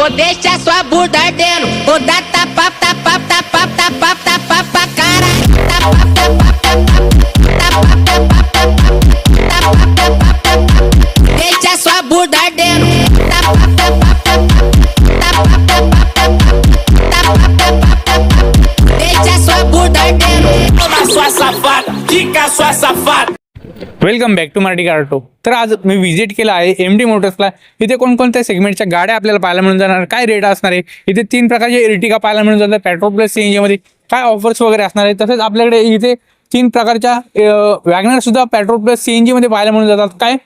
Vou deixar sua bunda ardendo. Vou dar tapa, tapa, tapa, tapa, tapa, pra cara. Tapa, tapa, tapa, tapa, tapa, tapa, tapa, tapa. Deixa sua bunda ardendo. Tapa, tapa, tapa, tapa, tapa, tapa, tapa, tapa. Deixa sua bunda ardendo. Toma sua safada, fica sua safada. Welcome back to Marathi कार्टो तर आज मी visit केला आहे M D मोटर्सला इथे कोणकोणत्या सेगमेंटच्या गाड्या आपल्याला पाहायला मिळून जाणार? काय रेट असणार आहे? इथे तीन प्रकारचे इर्टिका पाहायला मिळून जातात. पेट्रोल प्लस सीएनजीमध्ये काय ऑफर्स वगैरे असणार आहे तसेच आपल्याकडे इथे तीन प्रकारच्या वॅगनरसुद्धा पेट्रोल प्लस सी एन पाहायला मिळून जातात. काय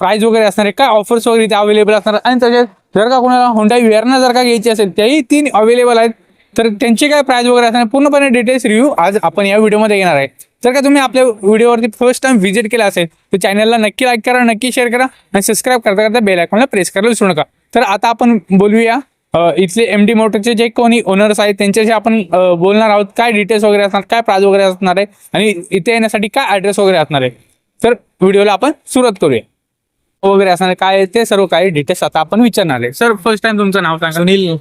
प्राईज वगैरे असणार आहे? काय ऑफर्स वगैरे इथे अवेलेबल असणार आणि तसेच जर का कोणाला होंडा वेअरना जर का घ्यायची असेल त्याही तीन अवेलेबल आहेत. तर त्यांची काय प्राईज वगैरे असणार पूर्णपणे डिटेल्स रिव्ह्यू आज आपण या व्हिडिओमध्ये घेणार आहे. जर का तुम्ही आपल्या व्हिडिओवरती फर्स्ट टाइम व्हिजिट केला असेल तर चॅनलला नक्की लाईक करा नक्की शेअर करा आणि सबस्क्राईब करता करता बेल आयकॉनला प्रेस करायला विसरू नका. तर आता आपण बोलूया इथले एम डी मोटरचे जे कोणी ओनर्स आहेत त्यांच्याशी आपण बोलणार आहोत. काय डिटेल्स वगैरे असणार काय प्राइस वगैरे असणार आहे आणि इथे येण्यासाठी काय ॲड्रेस वगैरे असणार आहे. तर व्हिडिओला आपण सुरुवात करूया. वगैरे असणार काय आहे ते सर्व काही डिटेल्स आता आपण विचारणार आहे. सर फर्स्ट टाइम तुमचं नाव सांगा. सुनील.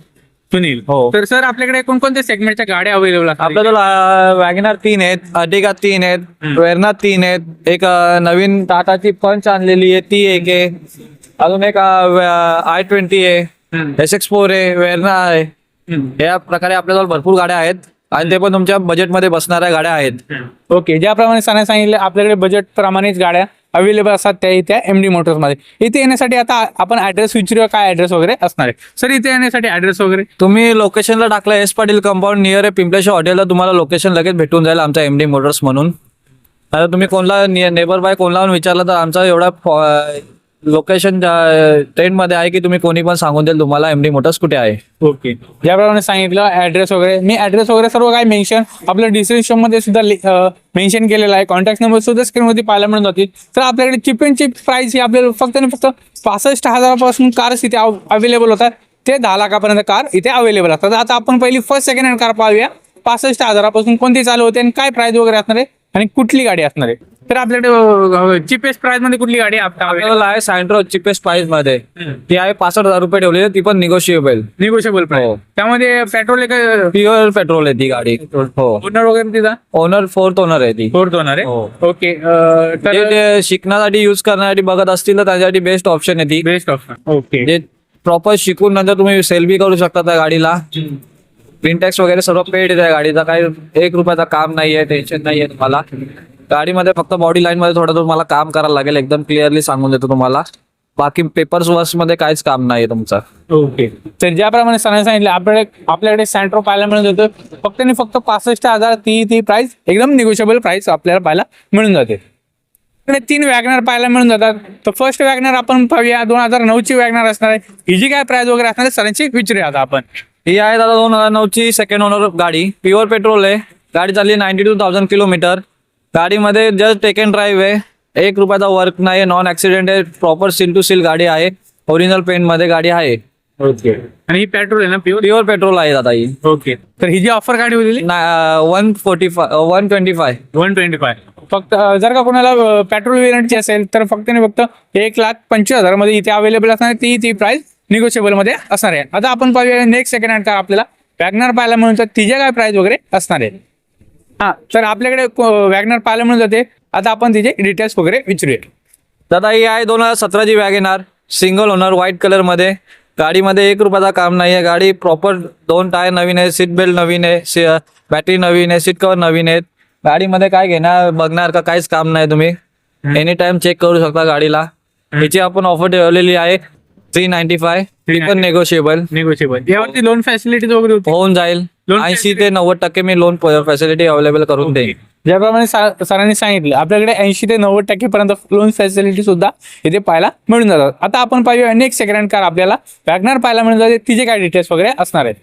सुनील हो. तर सर आपल्याकडे कोणकोणत्या सेगमेंटच्या गाड्या अवेलेबल असतात आपल्याला वॅगनार तीन आहेत अर्टिगा तीन आहेत वेरना तीन आहेत एक नवीन टाटाची पंच आणलेली आहे ती एक आहे. अजून एक आय ट्वेंटी आहे एस एक्स फोर आहे वेरना आहे. या प्रकारे आपल्याजवळ भरपूर गाड्या आहेत. आणि ते पण तुमच्या बजेटमध्ये बसणाऱ्या गाड्या आहेत. ओके ज्याप्रमाणे सांगितलं आपल्याकडे बजेट प्रमाणेच गाड्या अवेलेबल असतात त्या इथे एम डी मोटर्समध्ये इथे येण्यासाठी आता आपण ऍड्रेस विचारूया काय ऍड्रेस वगैरे असणार आहे. सर इथे येण्यासाठी ऍड्रेस वगैरे? तुम्ही लोकेशनला टाकलं एस पाटील कंपाऊंड नियर आहे पिंपलेश्वर हॉटेलला तुम्हाला लोकेशन लगेच भेटून जाईल आमचा एम डी मोटर्स म्हणून आता तुम्ही कोणला नेबर बाय कोणला विचारलं तर आमचा एवढा लोकेशन ट्रेंडमध्ये आहे की तुम्ही कोणी पण सांगून देईल तुम्हाला एम डी मोटर्स कुठे आहे? ओके ज्याप्रमाणे सांगितलं ऍड्रेस वगैरे. मी ऍड्रेस वगैरे सर्व काय मेन्शन आपल्या डिस्क्रिप्शनमध्ये सुद्धा मेन्शन केलेलं आहे. कॉन्टॅक्ट नंबर सुद्धा स्क्रीनवरती पाहायला मिळून जातील. तर आपल्याकडे चिप अँड चिप प्राइस ही आपल्याला फक्त आणि फक्त पासष्ट हजारापासून कार्स इथे अवेलेबल होतात. ते दहा लाखापर्यंत कार इथे अवेलेबल असतात. आता आपण पहिली फर्स्ट सेकंड हँड कार पाहूया. पासष्ट हजारापासून कोणती चालू होते आणि काय प्राइस वगैरे असणार आहे आणि कुठली गाडी असणार आहे. तर आपल्याकडे चिपेस्ट प्राइसमध्ये कुठली गाडी आहे? आपल्याला आहे सँट्रो चिपेस्ट प्राइसमध्ये. ती आहे पासष्ट हजार रुपये ठेवलेली आहे, ती पण निगोशिएबल निगोशिएबल हो. प्राइस त्यामध्ये पेट्रोल प्युअर पेट्रोल आहे ती गाडी. हो. ओनर वगैरे तिचा ओनर फोर्थ ओनर आहे ती. फोर्थ ओनर आहे? हो. ओके तर जे शिकण्यासाठी युज करण्यासाठी बघत असतील तर त्याच्यासाठी बेस्ट ऑप्शन आहे ती. बेस्ट ऑप्शन ओके प्रॉपर शिकून नंतर तुम्ही सेल बी करू शकता त्या गाडीला. प्रिंटॅक्स वगैरे सर्व पेड आहे त्या गाडीचा. काही एक रुपयाचा काम नाहीये टेन्शन नाहीये तुम्हाला. गाडीमध्ये फक्त बॉडी लाईन मध्ये थोडं तुम्हाला काम करायला लागेल. एकदम क्लिअरली सांगून देतो तुम्हाला. बाकी पेपर्स वर्समध्ये काहीच काम नाहीये तुमचं. ओके. तर ज्याप्रमाणे सरांनी सांगितलं आपल्याकडे आपल्याकडे सँट्रो पाहायला मिळून जातं. फक्त आणि फक्त पासष्ट हजार ती ती प्राइस एकदम निगोशिएबल प्राइस आपल्याला पाहायला मिळून जाते. तीन वॅगनर पाहायला मिळून जातात. तर फर्स्ट वॅगनर आपण पाहूया. दोन हजार नऊची वॅगनर असणार आहे. हिची काय प्राइस वगैरे असणार आहे सरांची विचारूया आता आपण. ही आहे दादा दोन हजार नऊची सेकंड ओनर गाडी. प्युअर पेट्रोल आहे. गाडी चालली नाईन्टी टू थाउजंड किलोमीटर गाडीमध्ये जस्ट टेक अँड ड्राईव्ह आहे. एक रुपयाचा वर्क नाही नॉन ऍक्सिडेंट आहे. प्रॉपर सील टू सील गाडी आहे. ओरिजिनल पेंटमध्ये गाडी आहे. ओके आणि ही पेट्रोल आहे ना प्युअर प्युअर पेट्रोल आहे दादा ही. ओके तर ही जी ऑफर गाडी होती one forty five one twenty five one twenty five फक्त अं, जर का कोणाला पेट्रोल वेरियंटची असेल तर फक्त आणि फक्त एक लाख पंचवीस हजारमध्ये इथे अवेलेबल असणार आहे. ती ती प्राइस निगोशिएबलमध्ये असणार आहे. आता आपण पाहूया नेक्स्ट सेकंड हँड कार आपल्याला वॅगनर पाहायला मिळून तर तिचे काय प्राइस वगैरे असणार आहे. हा तर आपल्याकडे वॅगनर पाहायला मिळून जाते. आता आपण तिचे डिटेल्स वगैरे विचारूया दादा ही आहे दोन हजार सतराची वॅगेनार सिंगल ओनर व्हाईट कलरमध्ये. गाडीमध्ये एक रुपयाचा काम नाही आहे. गाडी प्रॉपर दोन टायर नवीन आहे सीट बेल्ट नवीन आहे बॅटरी नवीन आहे सीट कव्हर नवीन आहेत. गाडीमध्ये काय घेणार बघणार का काहीच काम नाही तुम्ही. एनी टाइम चेक करू शकता गाडीला. हिची आपण ऑफर ठेवलेली आहे. थ्री नाईन्टी फाय ती पण नेगोशिएबल निगोशिएबल यावरती लोन फॅसिलिटीज वगैरे होती? होऊन जाईल. Loan ऐंशी ते नव्वद टक्के मी लोन फॅसिलिटी अवेलेबल करून देईन. ज्याप्रमाणे सा- सरांनी सांगितलं आपल्याकडे ऐंशी ते नव्वद टक्केपर्यंत लोन फॅसिलिटी सुद्धा इथे पाहायला मिळून जातात. आता आपण पाहूया नेक्स्ट सेकंड कार आपल्याला वॅगनर पाहायला मिळून जाते. तिचे काय डिटेल्स वगैरे असणार आहेत.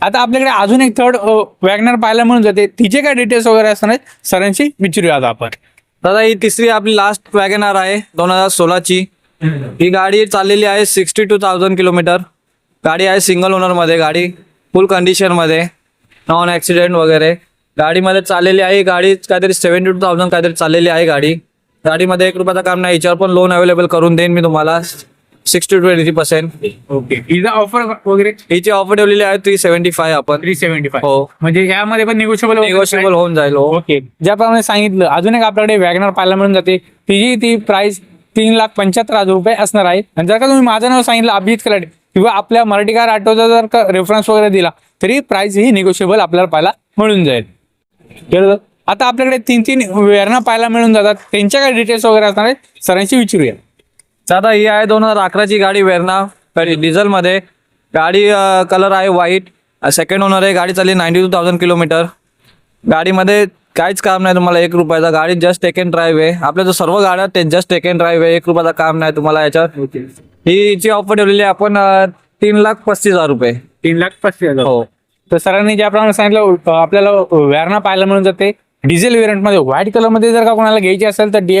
आता आपल्याकडे अजून एक थर्ड वॅगनर पाहायला मिळून जाते. तिचे काय डिटेल्स वगैरे असणार आहेत? सरांशी विचारूया आता आपण. दादा ही तिसरी आपली लास्ट वॅगनार आहे दोन हजार सोळाची. ही गाडी चाललेली आहे सिक्स्टी टू थाउजंड किलोमीटर. गाडी आहे सिंगल ओनरमध्ये गाडी फुल कंडिशनमध्ये नॉन ऍक्सिडेंट वगैरे. गाडीमध्ये चाललेली आहे गाडी काहीतरी सेव्हन्टी टू थाउजंड काहीतरी चाललेली आहे गाडी. गाडीमध्ये एक रुपयाचं काम नाही याच्यावर पण लोन अवेलेबल करून देईन मी तुम्हाला. Six two twenty percent okay. हिचा ऑफर वगैरे? हिची ऑफर ठेवलेली आहे थ्री सेव्हन्टी फाय आपण. थ्री सेव्हन्टी फाय हो. म्हणजे यामध्ये पण निगोशिएबल निगोशिएबल होऊन जाईल हो. ओके. ज्याप्रमाणे सांगितलं अजून एक आपल्याकडे वॅगनर पाहायला मिळून जाते. तिची ती प्राइस तीन लाख पंच्याहत्तर हजार रुपये असणार आहे. आणि जर का तुम्ही माझं नाव सांगितलं अभिजित कलाडे किंवा आपल्या मराठी कार ऑटोचा जर का रेफरन्स वगैरे दिला तरी प्राइस ही निगोशिएबल आपल्याला पाहायला मिळून जाईल. बरोबर आता आपल्याकडे तीन तीन वेरणा पाहायला मिळून जातात. त्यांच्या काय डिटेल्स वगैरे असणार आहेत. सरांशी विचारूया. दादा ही आहे दोन हजार अकराची गाडी वेरणा. डिझेलमध्ये गाडी कलर आहे व्हाईट सेकंड ओनर आहे. गाडी चालली नाईन्टी टू थाउजंड किलोमीटर गाडीमध्ये काहीच काम नाही तुम्हाला एक रुपयाचा गाडी जस्ट टेक अँड ड्राईव्ह आहे. आपल्या जो सर्व गाड्या ते जस्ट टेक अँड ड्राईव्ह आहे. एक रुपयाचा काम नाही तुम्हाला याच्यात. हिची ऑफर ठेवलेली आहे आपण तीन लाख पस्तीस हजार रुपये. तीन लाख पस्तीस हजार. हो. तर सरांनी ज्याप्रमाणे सांगितलं अं, आपल्याला वेरणा पाहायला मिळून जाते डिझेल व्हेरियंटमध्ये व्हाईट कलरमध्ये जर का कोणाला घ्यायची असेल तर डी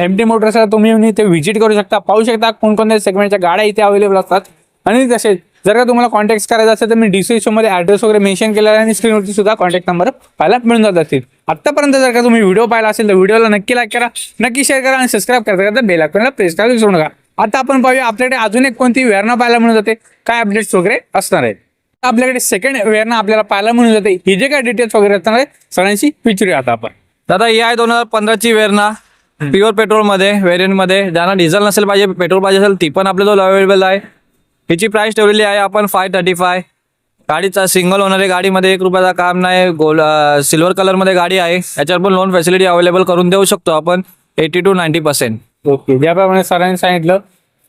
एम टी मोटर्सला तुम्ही ते व्हिजिट करू शकता पाहू शकता कोणकोणत्या सेगमेंटच्या गाड्या इथे अवेलेबल असतात. आणि तसेच जर का तुम्हाला कॉन्टॅक्ट करायचा असेल तर मी डिस्क्रिप्शनमध्ये ऍड्रेस वगैरे मेन्शन केलेला आहे आणि स्क्रीनवरती सुद्धा कॉन्टॅक्ट नंबर पाहायला मिळून जात असतील. आतापर्यंत जर का तुम्ही व्हिडिओ पाहिला असेल तर व्हिडिओला नक्की लाईक करा नक्की शेअर करा आणि सबस्क्राईब करता करता बेल आयकॉनला प्रेस करायला विसरू नका. आता आपण पाहूया आपल्याकडे अजून एक कोणती वेरणा पाहायला मिळून जाते काय अपडेट्स वगैरे असणार आहेत. आपल्याकडे सेकंड वेअरना आपल्याला पाहायला मिळून जाते ही जे काय डिटेल्स वगैरे असणार आहे सरांशी विचारूया आता आपण. दादा ही आहे दोन हजार पंधराची वेरणा प्युअर पेट्रोलमध्ये व्हेरियंटमध्ये. ज्यांना डिझेल नसेल पाहिजे पेट्रोल पाहिजे असेल ती पण आपल्याजवळ अवेलेबल आहे. हिची प्राइस ठेवलेली आहे आपण फाय थर्टी फाय गाडीचा सिंगल ओनर आहे. गाडीमध्ये एक रुपयाचा काम नाही. गोल सिल्वर कलरमध्ये गाडी आहे. याच्यावर पण लोन फॅसिलिटी अवेलेबल करून देऊ शकतो आपण. Eighty two ninety percent okay ज्याप्रमाणे सरांनी सांगितलं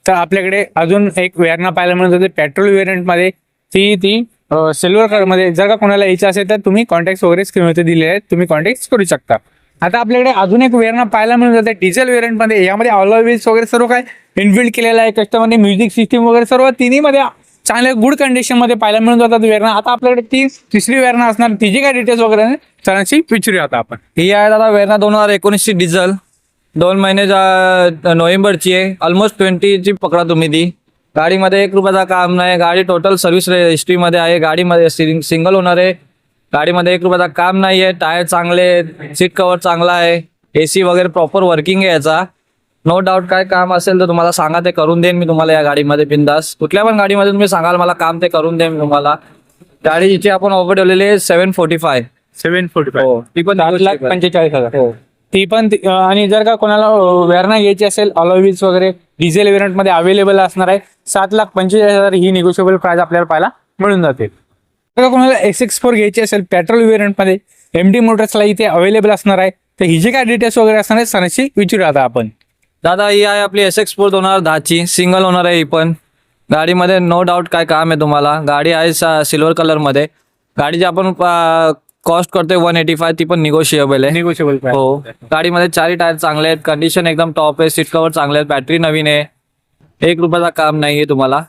तर आपल्याकडे अजून एक वेअरना पाहायला मिळून होते. पेट्रोल व्हेरियंटमध्ये ती ती सिल्वर कलरमध्ये जर का कोणाला यायचं असेल तर तुम्ही कॉन्टॅक्ट वगैरे स्क्रीनवरती दिले आहेत. तुम्ही कॉन्टॅक्ट करू शकता. आता आपल्याकडे अजून एक वेअरना पाहायला मिळून जाते. डिझेल व्हेरियंटमध्ये यामध्ये ऑल व्हील्स वगैरे सर्व काय इनबिल्ड केलेलं आहे. कस्टमरने म्युझिक सिस्टीम वगैरे सर्व तिन्हीमध्ये चांगल्या गुड कंडिशनमध्ये पाहायला मिळून जातात वेरणा आता आपल्याकडे ती तिसरी वेरणा असणार. तिची काय डिटेल्स वगैरे आहे, सरांशी विचारूया आता आपण. ही आहे दादा वेरणा दोन हजार एकोणीसची डिझेल दोन महिने जा- नोव्हेंबरची आहे. ऑलमोस्ट ट्वेंटीची पकडा तुम्ही ती. गाडीमध्ये एक रुपयाचा काम नाही. गाडी टोटल सर्व्हिस हिस्ट्रीमध्ये आहे. गाडीमध्ये सिंगल ओनर आहे. गाडीमध्ये एक रुपयाचा काम नाही आहे टायर चांगले सीट कव्हर चांगला आहे ए सी वगैरे प्रॉपर वर्किंग आहे याचा. नो डाऊट काय काम असेल तर तुम्हाला सांगा ते करून देईन मी तुम्हाला या गाडीमध्ये बिंदास. कुठल्या पण गाडीमध्ये तुम्ही सांगाल मला काम ते करून देईन मी तुम्हाला. गाडी हिची आपण ऑफर ठेवलेली आहे seven forty five seven forty हो ती पण सात लाख. पंचेचाळीस हजार. हो. ती पण ती- अं, आणि जर का कोणाला वेरणा घ्यायची असेल व्हील्स वगैरे डिझेल वेरियंटमध्ये अवेलेबल असणार आहे सात लाख पंचेचाळीस हजार ही निगोशिएबल प्राइस आपल्याला पाहायला मिळून जाते जर का कोणाला एस एक्स फोर घ्यायची असेल पेट्रोल वेरियंटमध्ये एम डी मोटर्सला इथे अवेलेबल असणार आहे. तर ही जे काय डिटेल्स वगैरे असणार आहे सरांशी विचारूया आता आपण. दादा ही आहे आपली एस एक्स फोर दोन हजार दहाची. सिंगल ओनर आहे ही पण. गाडीमध्ये नो डाऊट काय काम आहे तुम्हाला. गाडी आहे सिल्वर कलरमध्ये गाडीची आपण कॉस्ट करतोय वन एटी फाय ती पण निगोशिएबल आहे. निगोशिएबल हो. गाडीमध्ये चारही टायर चांगले आहेत. कंडिशन एकदम टॉप आहे. सीट कव्हर चांगले आहेत. बॅटरी नवीन आहे. एक रुपयाचा काम नाही आहे तुम्हाला.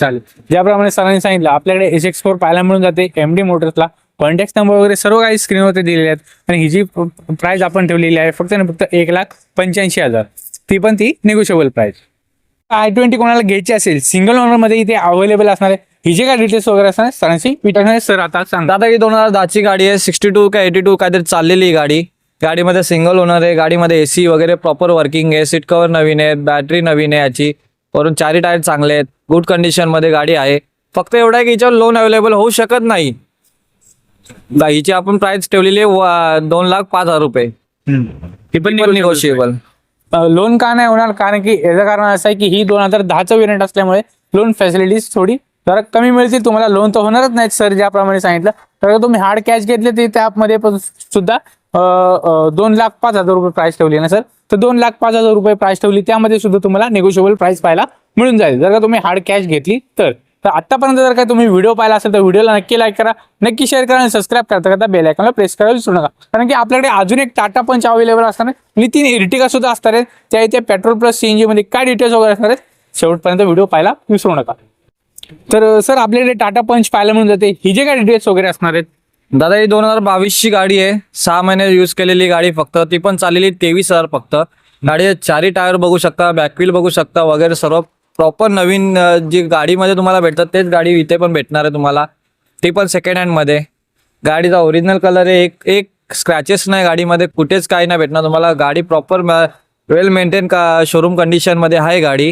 चालेल. ज्याप्रमाणे सरांनी सांगितलं आपल्याकडे एस एक्स फोर पाहायला मिळून जाते एम डी मोटर्सला कॉन्टॅक्ट नंबर वगैरे सर्व काही स्क्रीनवरती दिलेले आहेत. आणि ही जी प्राईज आपण ठेवलेली आहे फक्त आणि फक्त एक लाख पंच्याऐंशी हजार. ती पण ती निगोशिएबल प्राइस आय ट्वेंटी कोणाला घ्यायची असेल सिंगल ओनरमध्ये इथे अवेलेबल असणार आहे. ही जे काय डिटेल्स वगैरे असणार सरांशी विचारणार सर आता सांगा. आता ही दोन हजार दहाची गाडी आहे सिक्स्टी टू का एटी टू काहीतरी चाललेली आहे गाडी. गाडीमध्ये सिंगल ओनर आहे गाडीमध्ये एसी वगैरे प्रॉपर वर्किंग आहे सीट कव्हर नवीन आहे बॅटरी नवीन आहे याची. वरून चारही टायर चांगले आहेत. गुड कंडिशनमध्ये गाडी आहे. फक्त एवढं आहे की हिच्यावर लोन अवेलेबल होऊ शकत नाही. हिची आपण प्राइस ठेवलेली आहे दोन लाख पाच हजार रुपये. ती पण निगोशिएबल लोन का नाही होणार? कारण की याचं कारण असं आहे की ही दोन हजार दहाचं वेरियंट असल्यामुळे लोन फॅसिलिटीज थोडी जरा कमी मिळतील. तुम्हाला लोन तर होणारच नाहीत सर ज्याप्रमाणे सांगितलं. तर तुम्ही हार्ड कॅश घेतले ते त्यामध्ये पण सुद्धा दोन लाख पाच हजार रुपये प्राइस ठेवली ना सर तर दोन लाख पाच हजार रुपये प्राइस ठेवली त्यामध्ये सुद्धा तुम्हाला निगोशिएबल प्राइस पाहायला मिळून जाईल. जर का तुम्ही हार्ड कॅश घेतली तर. तर आत्तापर्यंत जर का तुम्ही व्हिडिओ पाहिला असेल तर व्हिडिओला नक्की लाईक करा. नक्की शेअर करा आणि सबस्क्राईब करता करता बेल आयकॉनला प्रेस करायला विसरू नका. कारण की आपल्याकडे अजून एक टाटा पंच अवेलेबल असणार नितीन आणि इर्टिका सुद्धा असणार आहेत. त्या इथे पेट्रोल प्लस सीएनजी मध्ये काय डिटेल्स वगैरे असणार आहेत शेवटपर्यंत व्हिडिओ पाहायला विसरू नका. तर सर आपल्याकडे टाटा पंच पाहायला म्हणून जाते. ही जे काय डिटेल्स वगैरे असणार आहेत? दादा ही दोन हजार बावीसची गाडी आहे. सहा महिने यूज केलेली गाडी फक्त. ती पण चाललेली तेवीस हजार फक्त. गाडी चारही टायर बघू शकता बॅकव्हील बघू शकता वगैरे सर्व. प्रॉपर नवीन जी गाडीमध्ये तुम्हाला भेटतात तेच गाडी इथे पण भेटणार आहे तुम्हाला. ती पण सेकंड हँडमध्ये गाडीचा ओरिजिनल कलर आहे एक एक स्क्रॅचेस नाही गाडीमध्ये कुठेच काही नाही भेटणार तुम्हाला. गाडी प्रॉपर वेल मेंटेन का शोरूम कंडिशनमध्ये आहे गाडी.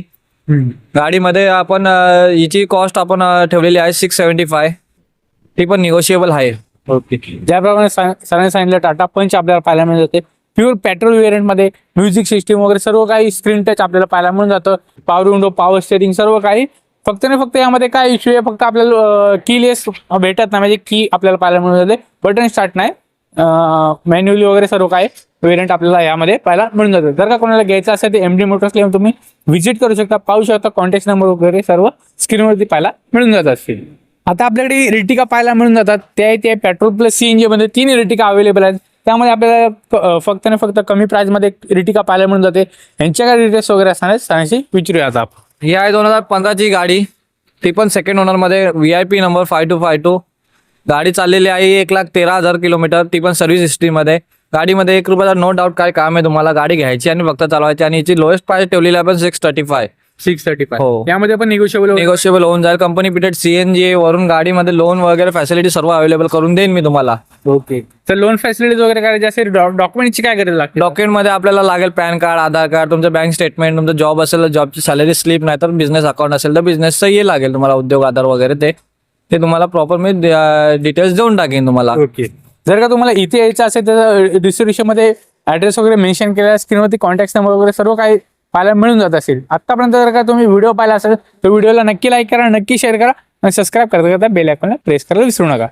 गाडीमध्ये आपण हिची कॉस्ट आपण ठेवलेली आहे सिक्स सेव्हन्टी फाय ती पण निगोशिएबल आहे. ओके. ज्याप्रमाणे सरांनी सांगितलं टाटा पंच आपल्याला पाहायला मिळून जाते प्युअर पेट्रोल व्हेरियंटमध्ये म्युझिक सिस्टीम वगैरे सर्व काही स्क्रीन टच आपल्याला पाहायला मिळून जातं. पॉवर विंडो पॉवर स्टेरिंग सर्व काही. फक्त ना फक्त यामध्ये काय इश्यू आहे फक्त आपल्याला कीलेस भेटत नाही. म्हणजे की आपल्याला पाहायला मिळून जाते. बटन स्टार्ट नाही. मॅन्युअली वगैरे सर्व काही व्हेरियंट आपल्याला यामध्ये पाहायला मिळून जातं. जर का कोणाला घ्यायचं असेल तर एम डी मोटर्सला येऊन तुम्ही व्हिजिट करू शकता. पाहू शकता कॉन्टॅक्ट नंबर वगैरे सर्व स्क्रीनवरती पाहायला मिळून जात असतील. आता आपल्याकडे रिटिका पाहायला मिळून जातात. त्या आहे पेट्रोल प्लस सी एनमध्ये तीन रिटिका अवेलेबल आहेत. त्यामध्ये आपल्याला फक्त आणि फक्त कमी प्राइसमध्ये रिटिका पाहायला मिळून जाते. यांच्याकडे डिटेल्स वगैरे असणार आहेत सांगायची विचारूया आता आपण. ही आहे दोन हजार पंधराची गाडी. ती पण second ओनरमध्ये V I P number five two five two गाडी चाललेली आहे एक लाख तेरा हजार किलोमीटर. ती पण सर्व्हिस हिस्ट्रीमध्ये गाडीमध्ये एक रुपयाचा नो डाऊट काय काम आहे तुम्हाला. गाडी घ्यायची आणि फक्त चालवायची. आणि याची लोएस्ट प्राईस ठेवलेली आहे पण six thirty five six thirty हो. यामध्ये पण निगोशिएबल निगोशिएबल होऊन जाईल. कंपनी पिटेड सीएनजी वरून गाडीमध्ये लोन वगैरे फॅसिलिटी सर्व अवेलेबल करून देईन मी तुम्हाला. ओके तर लोन फॅसिलिटीज वगैरे करायची असेल डॉक्युमेंटची काय गरज लागते? डॉक्युमेंटमध्ये आपल्याला लागेल पॅन कार्ड आधार कार्ड तुमचं बँक स्टेटमेंट तुमचं जॉब असेल तर जॉबची सॅलरी स्लिप नाही तर बिझनेस अकाउंट असेल तर बिझनेसचं हे लागेल तुम्हाला उद्योग आधार वगैरे ते. ते तुम्हाला प्रॉपर मी डिटेल्स देऊन टाकेन तुम्हाला. ओके जर का तुम्हाला इथे यायचं असेल तर डिस्क्रिप्शनमध्ये ऍड्रेस वगैरे मेन्शन केलेला स्क्रीनवरती कॉन्टॅक्ट नंबर वगैरे सर्व काही पाहायला मिळून जात असेल. आतापर्यंत जर का तुम्ही व्हिडिओ पाहिला असेल तर व्हिडिओला नक्की लाईक करा नक्की शेअर करा आणि सबस्क्राईब करता करता बेल आयकॉनला प्रेस करायला विसरू नका.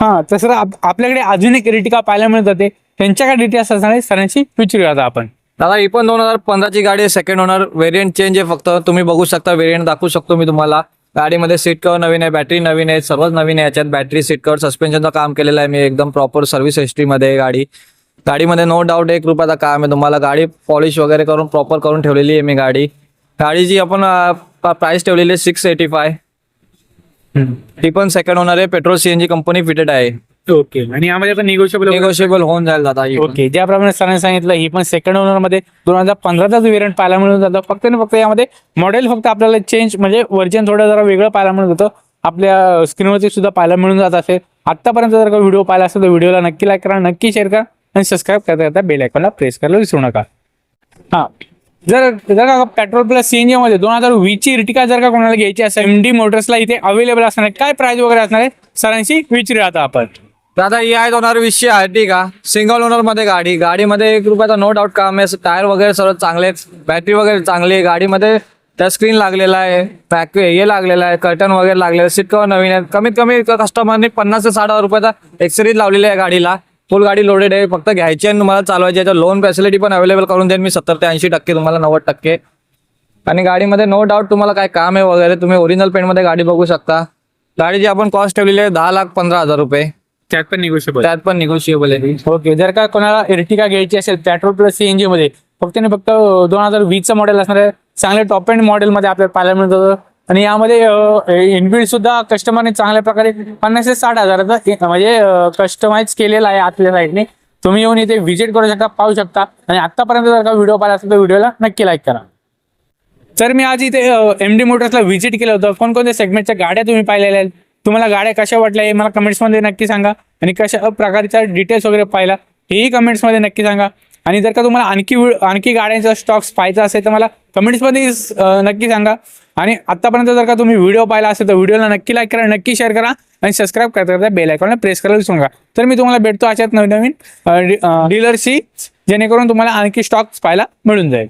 हा तसं आप- आपल्याकडे अजून एक रिटिका पाहायला मिळत जाते त्यांच्या काय डिटेल्स असणार सरांशी विचारूया आता आपण. दादा ही पण दोन हजार पंधराची गाडी आहे. सेकंड ओनर व्हेरियंट चेंज आहे फक्त. तुम्ही बघू शकता व्हेरियंट दाखवू शकतो मी तुम्हाला. गाडीमध्ये सीट कवर नवीन आहे बॅटरी नवीन आहे सर्वच नवीन आहे. याच्यात बॅटरी सीट कवर सस्पेन्शनचं काम केलेलं आहे. मी एकदम प्रॉपर सर्व्हिस हिस्ट्रीमध्ये गाडी. गाडीमध्ये नो डाऊट एक रुपयाचा काम आहे तुम्हाला. गाडी पॉलिश वगैरे करून प्रॉपर करून ठेवलेली आहे मी गाडी. गाडीची आपण प्राइस ठेवलेली आहे सिक्स एटी फाय ती पण सेकंड ओनर आहे. पेट्रोल सीएनजी कंपनी फिटेड आहे. ओके आणि यामध्ये पण निगोशिएबल निगोशिएबल होऊन जाईल दादा ही पण. ओके ज्याप्रमाणे सरांनी सांगितलं ही पण सेकंड ओनरमध्ये दोन हजार पंधराचाच व्हेरियंट पाहायला मिळून जातं. फक्त आणि फक्त यामध्ये मॉडेल फक्त आपल्याला चेंज म्हणजे व्हर्जन थोडं जरा वेगळं पाहायला मिळून जातं. आपल्या स्क्रीनवरती सुद्धा पाहायला मिळून जात असेल. आतापर्यंत जर का व्हिडिओ पाहिला असेल तर व्हिडिओला नक्की लाईक करा नक्की शेअर करा. आणि सबस्क्राईब करता करता बेल आयकॉनला प्रेस करायला विसरू नका. हा. जर जर का पेट्रोल प्लस सीएनजी मध्ये दोन हजार वीसची इर्टिका जर का कोणाला घ्यायची असेल एम डी मोटर्सला इथे अवेलेबल असणार आहे काय प्राइस वगैरे असणार आहे? सरांशी विचारूया आता आपण. दादा ही आहे दोन हजार वीसची आर्टिका सिंगल ओनरमध्ये गाडी. गाडीमध्ये एक रुपयाचा नो डाऊट काम आहे. टायर वगैरे सर्व चांगले आहेत. बॅटरी वगैरे चांगली आहे. गाडीमध्ये त्या स्क्रीन लागलेला आहे. पॅक हे लागलेलं आहे. कर्टन वगैरे लागलेलं आहे. सीट कवर नवीन आहे. कमीत कमी कस्टमरने पन्नास ते साठ हजार रुपयाचा एक्सरीज लावलेली आहे गाडीला. फुल गाडी लोडेड आहे. फक्त घ्यायची आणि तुम्हाला चालवायची याच्यावर लोन फॅसिलिटी पण अवेलेबल करून देईन मी. सत्तर ते ऐंशी टक्के तुम्हाला नव्वद टक्के. आणि गाडीमध्ये नो डाऊट तुम्हाला काय काम आहे वगैरे तुम्ही ओरिजिनल पेंटमध्ये गाडी बघू शकता. गाडीची आपण कॉस्ट ठेवलेली आहे दहा लाख पंधरा हजार रुपये. त्यात पण निगोशिएबल त्यात पण निगोशिएबल आहे. ओके जर का कोणाला इर्टिका घ्यायची असेल पेट्रोल प्लस सीएनजी मध्ये फक्त आणि फक्त दोन हजार वीसचं मॉडेल असणार आहे. चांगले टॉप एंड मॉडेल मध्ये आपल्याला पाहायला मिळतं. आणि यामध्ये इनबिल्ड सुद्धा कस्टमरने चांगल्या प्रकारे पन्नास ते साठ हजाराचा म्हणजे कस्टमाइज केलेला आहे आतल्या साईडने तुम्ही येऊन इथे व्हिजिट करू शकता पाहू शकता. आणि आतापर्यंत जर का व्हिडिओ पाहिला असेल तर व्हिडिओला नक्की लाईक करा. तर मी आज इथे एम डी मोटर्सला व्हिजिट केलं होतं. कोणकोणत्या सेगमेंटच्या गाड्या तुम्ही पाहिलेल्या आहेत? तुम्हाला गाड्या कशा वाटल्या हे मला कमेंट्समध्ये नक्की सांगा. आणि कशा प्रकारच्या डिटेल्स वगैरे पाहिला हेही कमेंट्समध्ये नक्की सांगा. आणि जर का तुम्हाला आणखी आणखी गाड्यांचा स्टॉक्स पाहायचा असेल तर मला कमेंट्समध्ये नक्की सांगा. आणि आतापर्यंत जर का तुम्ही व्हिडिओ पाहिला असेल तर व्हिडिओला नक्की लाईक करा नक्की शेअर करा आणि सबस्क्राईब करता करता बेल आयकॉनला प्रेस करायला विसरू नका. तर मी तुम्हाला भेटतो अशात नवीन नवीन डीलरशी जेणेकरून तुम्हाला आणखी स्टॉक्स पाहायला मिळून जाईल.